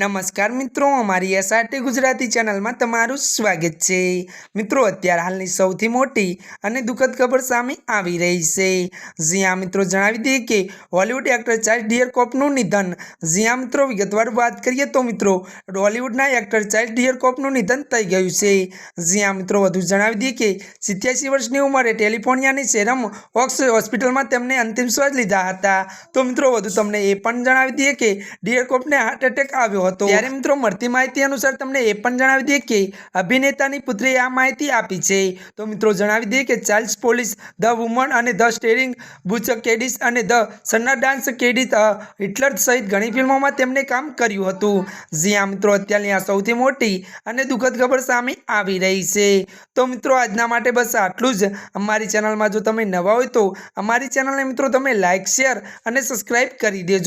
નમસ્કાર મિત્રો, અમારી એસઆરટી ગુજરાતી ચેનલમાં તમારું સ્વાગત છે. મિત્રો, અત્યારે હાલની સૌથી મોટી અને દુઃખદ ખબર સામે આવી રહી છે. જ્યાં મિત્રો, જણાવી દઈએ કે હોલિવૂડ એક્ટર ચાર્લ્સ ડિયર કોપનું નિધન. જ્યાં મિત્રો, વિગતવાર વાત કરીએ તો મિત્રો હોલિવૂડના એક્ટર ચાર્લ્સ ડિયર કોપનું નિધન થઈ ગયું છે. જ્યાં મિત્રો, વધુ જણાવી દઈએ કે સિત્યાસી વર્ષની ઉંમરે ટેલિફોનિયાની સેરમ ઓક્સ હોસ્પિટલમાં તેમને અંતિમ શ્વાસ લીધા હતા. તો મિત્રો, વધુ તમને એ પણ જણાવી દઈએ કે ડિયર કોપને હાર્ટ એટેક આવ્યો હતો ત્યારે મિત્રો મળતી માહિતી અનુસાર તમને એ પણ જણાવી દઈએ કે અભિનેતાની પુત્રીએ આ માહિતી આપી છે. તો મિત્રો જણાવી દઈએ કે ચાઇલ્ડ પોલીસ, ધ વુમન અને ધ સ્ટેરિંગ બુચ કેડિસ અને ધ સન્ના ડાન્સ કેડિસ હિટલર સહિત ઘણી ફિલ્મોમાં તેમણે કામ કર્યું હતું. જ્યાં મિત્રો, અત્યારની આ સૌથી મોટી અને દુઃખદ ખબર સામે આવી રહી છે. તો મિત્રો, આજના માટે બસ આટલું જ. અમારી ચેનલમાં જો તમે નવા હોય તો અમારી ચેનલને મિત્રો તમે લાઇક શેર અને સબસ્ક્રાઈબ કરી દેજો.